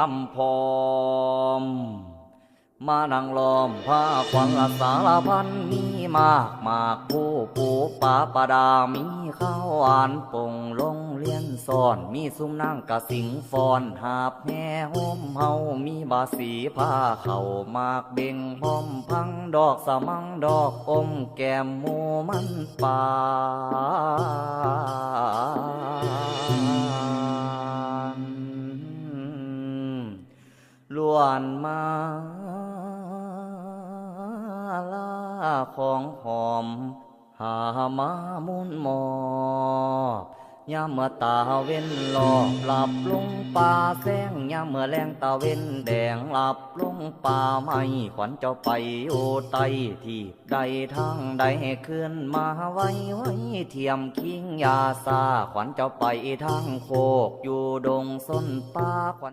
คำพร้อม มานั่งล้อมผ้าควังอาสารพันมีมากมากผู้ปูปาปดามีข้าวหวานปงลงเลียนซ่อน มีซุ้มนั่งกะสิงฟอนหาบแห่โฮมเฮามีบาสีผ้าเข่ามากเบ่งพร้อมพังดอกสมังดอกอมแก้มหมูมันปา ล้วนมาลาของหอม หามามุนหมอบยามเมื่อตาเว้นหลอกหลับลงป่าแสงยามเมื่อแรงตาเว้นแดงหลับลงป่าไม่ขวัญเจ้าไปโอไตที่ใดทางใดขึ้นมาไว้ไว้เทียมคิงยาซาขวัญเจ้าไปทางโคกอยู่ดงส้นป่าขวัญ